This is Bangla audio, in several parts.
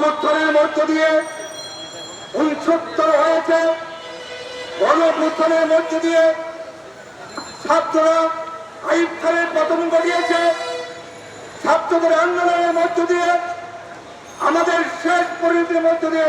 গণ মধ্য দিয়ে উনসত্তর হয়েছে। গণ মধ্য দিয়ে ছাত্ররা আইব খানের পতন ঘটিয়েছে। ছাত্রদের আন্দোলনের মধ্য দিয়ে আমাদের শেষ পরিণতির মধ্য দিয়ে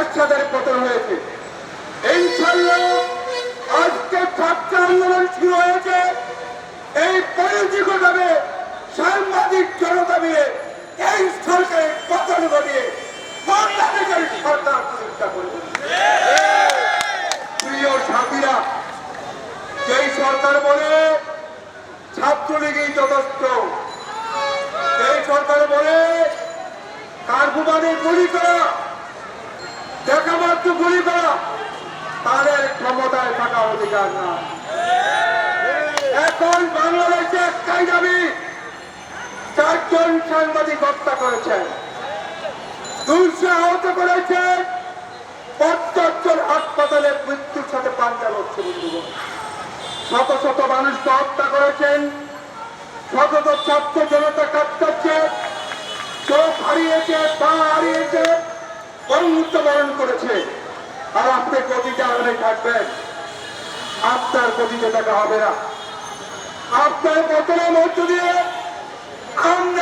একসাথে পতন হয়েছে। ইনশাল্লাহ আজকে ছাত্র আন্দোলন শুরু হয়েছে। এই পরিণতি ঘটাবে সাংবাদিক জনতা মিলে এই সরকারের পতন ঘটিয়ে বাংলাদেশের সরকার প্রতিষ্ঠা করবে। প্রিয় সাথীরা, যেই সরকার বলে ছাত্রলীগই যথেষ্ট এই সরকার বলে কারগুমানে গুলি করা দেখা মাত্র গুলি করা, তাদের ক্ষমতায় থাকা অধিকার না এখন বাংলাদেশে একটাই দাবি চারজন সাংবাদিক হত্যা করেছেন। দুশো আহত জন হাসপাতালে মৃত্যুর সাথে পাঞ্জা শত শত মানুষকে হত্যা করেছেন। শত শত ছাত্র জনতা চোখ হারিয়েছে, পা হারিয়েছে বরণ করেছে। আর আপনি গতিতে আগুনে থাকবেন। আপনার গতিতে দেখা হবে না। আপনার বদলের মধ্য দিয়ে আমনের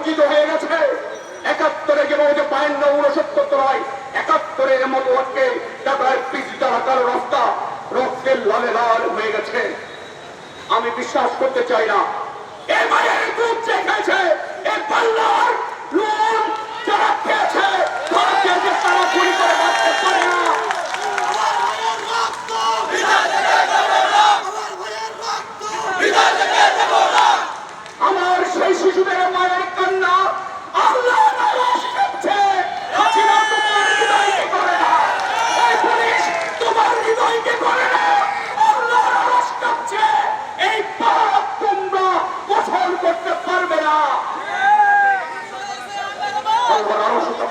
রঞ্জিত হয়ে গেছে। একাত্তরে যেমন যে বায়ান্ন উনসত্তর নয় একাত্তরের মতো আজকে ঢাকার পিচ ঢাকার রাস্তা রক্তের লালে লাল হয়ে গেছে। আমি বিশ্বাস করতে চাই না। এ মায়ের দুধ যে খেয়েছে এ পাল্লার লোন যারা খেয়েছে তারা খেয়েছে তারা গুলি করে বাঁচতে পারে না আমার সেই শিশুদের মায়ের কান্না আল্লাহ নারাজ করছে হাসিনা তোমার হৃদয়কে করে না এই পুলিশ তোমার হৃদয়কে করে না আল্লাহ নারাজ করছে এই পাপ তোমরা গোসল করতে পারবে না আল্লাহ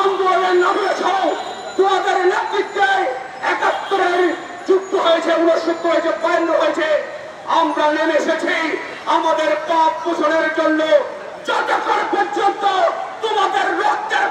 আন্দোলনের নামে ছাড়াও দু হাজার নেতৃত্বে একাত্তরের যুক্ত হয়েছে উনসত্তর হয়েছে, বায়ান্ন হয়েছে। আমরা নেমে এসেছি আমাদের পাপ পোষণের জন্য। যতক্ষণ পর্যন্ত তোমাদের রক্তের